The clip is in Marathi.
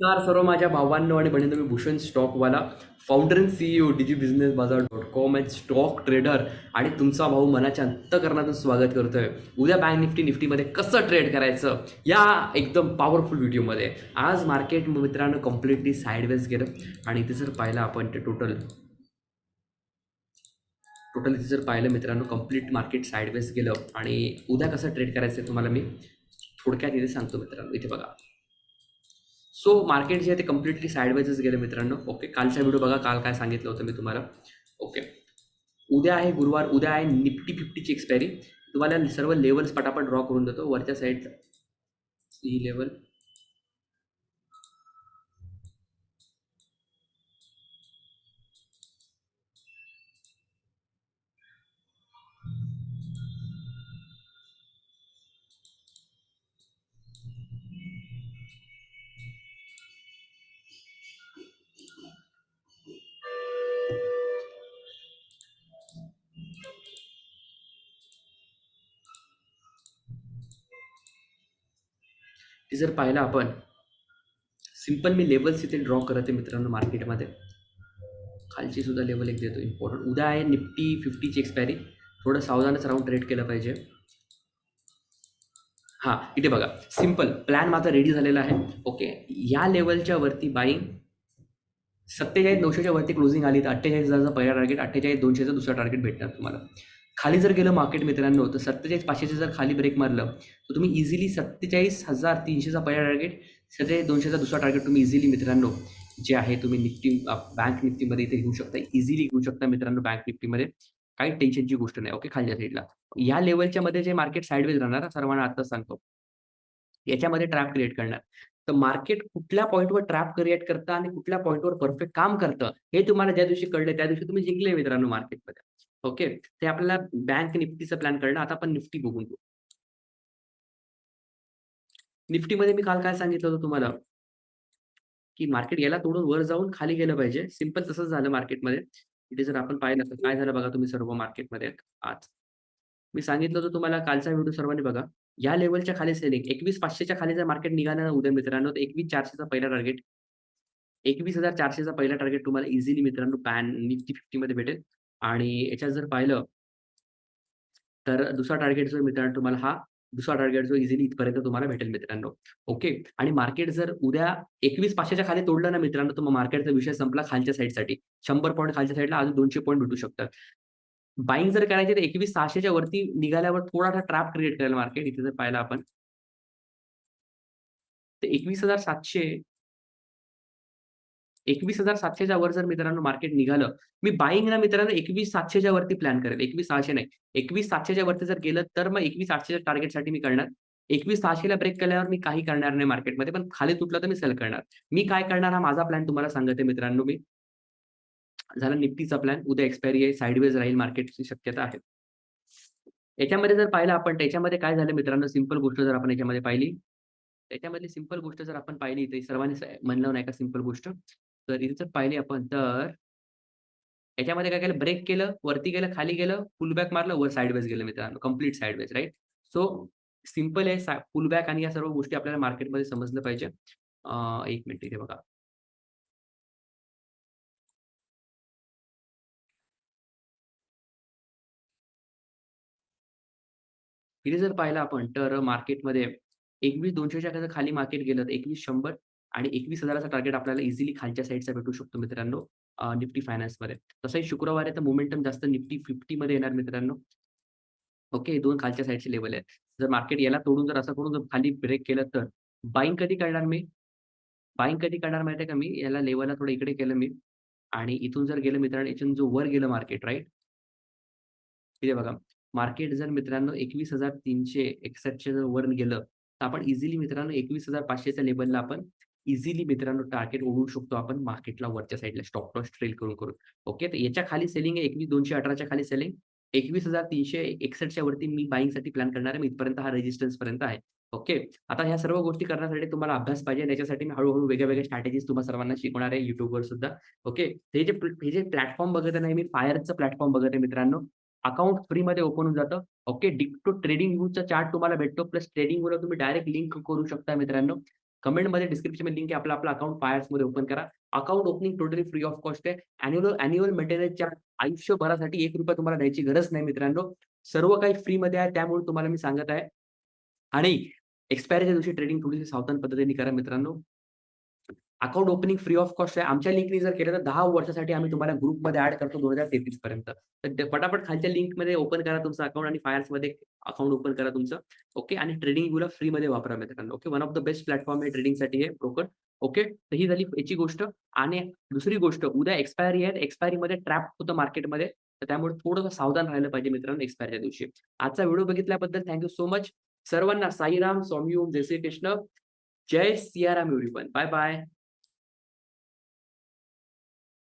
नमस्कार सर्व माझ्या भावांनो आणि बहिणींनो मी Bhushan Stockwala founder and CEO digi business bazaar dot com and stock trader आणि तुमचा भाऊ मनाच्या अंतकरणातून स्वागत करतोय. उद्या बँक निफ्टी निफ्टीमध्ये कसं ट्रेड करायचं? या एकदम पॉवरफुल व्हिडिओमध्ये आज मार्केट मित्रांनो कम्प्लिटली साईडवेज गेलं. आणि इथे जर पाहिलं आपण ते टोटल टोटल इथे जर पाहिलं मित्रांनो कंप्लीट मार्केट साईडवेज गेलं. आणि उद्या कसं ट्रेड करायचं आहे तुम्हाला मी थोडक्यात इथे सांगतो मित्रांनो. इथे बघा. सो मार्केट जे आहे ते कम्प्लिटली साईडवेजच गेले मित्रांनो. ओके कालचा व्हिडिओ बघा काल काय सांगितलं होतं मी तुम्हाला. ओके उद्या आहे गुरुवार उद्या आहे निफ्टी फिफ्टीची एक्सपायरी तुम्हाला सर्व लेवल्स पटापट ड्रॉ करून देतो. वरच्या साईड ही लेवल ते जर पाहिलं आपण सिंपल मी लेवल्स इथे ड्रॉ करत आहे मित्रांनो मार्केटमध्ये खालची सुद्धा लेवल एक देतो. इम्पॉर्टंट उद्या आहे निफ्टी फिफ्टीची एक्सपायरी थोडं सावधानच राहून ट्रेड केलं पाहिजे. हां इथे बघा. सिंपल प्लॅन माझा रेडी झालेला आहे. ओके या लेवलच्या वरती बाईंग सत्तेचाळीस नऊशेच्या वरती क्लोजिंग आली तर अठ्ठेचाळीस हजारचा पहिला टार्गेट अठ्ठेचाळीस दोनशेचं दुसरा टार्गेट भेटणार तुम्हाला. खाली जर गेलं मार्केट मित्रांनो तर सत्तेचाळीस पाचशेचं जर खाली ब्रेक मारलं तर तुम्ही इझिली सत्तेचाळीस हजार तीनशेचा पहिला टार्गेट सत्तेचाळीस दोनशेचा दुसरा टार्गेट तुम्ही इझिली मित्रांनो जे आहे तुम्ही निफ्टी बँक निफ्टीमध्ये इथे घेऊ शकता इझिली घेऊ शकता मित्रांनो बँक निफ्टीमध्ये. काही टेन्शनची गोष्ट नाही ओके खालच्या साईडला या लेवलच्या मध्ये जे मार्केट साईडवेज राहणार सर्वांना आताच सांगतो. याच्यामध्ये ट्रॅप क्रिएट करणार. तर मार्केट कुठल्या पॉईंटवर ट्रॅप क्रिएट करतं आणि कुठल्या पॉईंटवर परफेक्ट काम करतं हे तुम्हाला ज्या दिवशी कळलं त्या दिवशी तुम्ही जिंकले मित्रांनो मार्केटमध्ये ओके. ते आपल्याला बँक निफ्टीचा प्लॅन करणं आता आपण निफ्टी बघून घेऊ. निफ्टीमध्ये मी काल काय सांगितलं होतं तुम्हाला? की मार्केट याला तोडून वर जाऊन खाली गेलं पाहिजे. सिंपल तसंच झालं मार्केटमध्ये. इथे जर आपण पाहिलं तर काय झालं बघा तुम्ही सर्व मार्केटमध्ये आज. मी सांगितलं होतं तुम्हाला कालचा व्हिडिओ सर्वांनी बघा. या लेवलच्या खाली सेलिंग एकवीस पाचशेच्या खाली जर मार्केट निघालं ना उद्या मित्रांनो तर एकवीस चारशेचा पहिला टार्गेट एकवीस हजार चारशेचा पहिला टार्गेट तुम्हाला इझिली मित्रांनो पॅन निफ्टी फिफ्टीमध्ये भेटेल. आणि याच्यात जर पाहिलं तर दुसरा टार्गेट जो मित्रांनो तुम्हाला हा दुसरा टार्गेट जो इझिली इथपर्यंत तुम्हाला भेटेल मित्रांनो. ओके आणि मार्केट जर उद्या एकवीस पाचशेच्या खाली तोडलं ना मित्रांनो तर मग मार्केटचा विषय संपला खालच्या साईडसाठी शंभर पॉईंट खालच्या साईडला अजून दोनशे पॉईंट भेटू शकतात. बाईंग जर करायचे तर एकवीस सहाशेच्या वरती निघाल्यावर थोडासा ट्रॅप क्रिएट करेल मार्केट इथे जर पाहिलं आपण. तर एकवीस हजार सातशे एकवीस हजार सातशेच्या वर जर मित्रांनो मार्केट निघालं मी बाईंग ना मित्रांनो एकवीस सातशेच्या वरती प्लॅन करेल. एकवीस सहाशे नाही. एकवीस सातशेच्या वरती जर गेलं तर मग एकवीस आठशेच्या टार्गेटसाठी मी करणार. एकवीस सहाशेला ब्रेक केल्यावर मी काही करणार नाही मार्केटमध्ये पण खाली तुटलं तर मी सेल करणार. मी काय करणार हा माझा प्लॅन तुम्हाला सांगते मित्रांनो मी. झाला निफ्टीचा प्लॅन उद्या एक्सपायरी आहे. साईडवेज राहील मार्केटची शक्यता आहे. याच्यामध्ये जर पाहिलं आपण त्याच्यामध्ये काय झालं मित्रांनो? सिंपल गोष्ट जर आपण याच्यामध्ये पाहिली. त्याच्यामधली सिंपल गोष्ट जर आपण पाहिली तर सर्वांनी म्हणलं नाही का सिंपल गोष्ट? तर इथे जर पाहिले आपण तर याच्यामध्ये काय केलं? ब्रेक केलं वरती गेलं खाली गेलं फुल बॅक मारलं वर साईडवेज गेलं मित्रांनो. Complete sideways right so simple आहे पुलबॅक आणि या सर्व गोष्टी आपल्याला मार्केटमध्ये समजलं पाहिजे. एक मिनिट इथे बघा. इथे जर पाहिलं आपण तर मार्केटमध्ये एकवीस दोनशेच्या खाली मार्केट गेलं तर एकवीस शंभर आणि एकवीस हजाराचा टार्गेट आपल्याला इझिली खालच्या साईडचा भेटू शकतो मित्रांनो निफ्टी फायनान्समध्ये तसंही शुक्रवार आहे तर मोमेंटम जास्त निफ्टी फिफ्टीमध्ये येणार मित्रांनो. ओके दोन खालच्या साईडचे लेवल आहेत. जर मार्केट याला तोडून जर असं करून जर खाली ब्रेक केलं तर बाईंग कधी करणार मी? बाईंग कधी करणार माहिती आहे का मी? याला लेवलला थोडं इकडे केलं मी. आणि इथून जर गेलं मित्रांनो इथून जो वर गेलं मार्केट राईट इथे बघा मार्केट जर मित्रांनो एकवीस हजार तीनशे एकसष्टच्या जर वर गेलं तर आपण इझिली मित्रांनो एकवीस हजार पाचशेच्या लेवलला आपण इझिली मित्रांनो टार्गेट ओढू शकतो आपण मार्केटला वरच्या साईडला स्टॉप लॉस ट्रेल करून करून. ओके तर याच्या खाली सेलिंग आहे एकवीस दोनशे अठराच्या खाली सेलिंग एकवीस हजार तीनशे एकसष्टच्या वरती मी बाईंगसाठी प्लॅन करणार आहे. मी इथपर्यंत हा रेजिस्टन्स पर्यंत आहे. ओके आता ह्या सर्व गोष्टी करण्यासाठी तुम्हाला अभ्यास पाहिजे. त्याच्यासाठी मी हळूहळू वेगळ्या वेगळ्या स्ट्रॅटेजीज तुम्हाला सर्वांना शिकवणार आहे युट्यूबवर सुद्धा. ओके हे जे हे जे प्लॅटफॉर्म बघत नाही मी फायरचं प्लॅटफॉर्म बघत आहे मित्रांनो. अकाउंट फ्रीमध्ये ओपन होऊन जातं. ओके डिक्टो ट्रेडिंग व्ह्यूचा चार्ट तुम्हाला भेटतो. प्लस ट्रेडिंग वर तुम्ही डायरेक्ट लिंक करू शकता मित्रांनो. कमेंटमध्ये डिस्क्रिप्शनमध्ये लिंक आहे. आपला आपला अकाउंट फायर्समध्ये ओपन करा. Account opening totally free of cost आहे. अॅन्युअल ॲन्युअल मेंटेनन्सच्या आयुष्यभरासाठी एक रुपया तुम्हाला द्यायची गरज नाही मित्रांनो. सर्व काही फ्रीमध्ये आहे. त्यामुळे तुम्हाला मी सांगत आहे. आणि एक्सपायरीच्या दिवशी ट्रेडिंग थोडीशी सावधान पद्धतीने करा मित्रांनो. Account opening free of cost आहे. आमच्या लिंकने जर केलं तर दहा वर्षासाठी आम्ही तुम्हाला ग्रुपमध्ये ऍड करतो 2033 पर्यंत. तर पटापट खालच्या लिंकमध्ये ओपन करा तुमचं अकाउंट आणि फायर्समध्ये अकाउंट ओपन करा तुमचं. ओके आणि ट्रेडिंग व्ह्यूला फ्रीमध्ये वापरा मित्रांनो. Okay. One of the best platform आहे ट्रेडिंगसाठी हे ब्रोकर. ओके. तर ही झाली याची गोष्ट आणि दुसरी गोष्ट उद्या एक्सपायरी आहे. एक्सपायरीमध्ये ट्रॅप होतं मार्केटमध्ये. तर त्यामुळे थोडंसं सावधान राहिलं पाहिजे मित्रांनो एक्सपायरीच्या दिवशी. आजचा व्हिडिओ बघितल्याबद्दल थँक यू सो मच. सर्वांना साईराम, स्वामी ओम, जय श्री कृष्ण. जय सियाराम एव्हरीवन. Bye bye.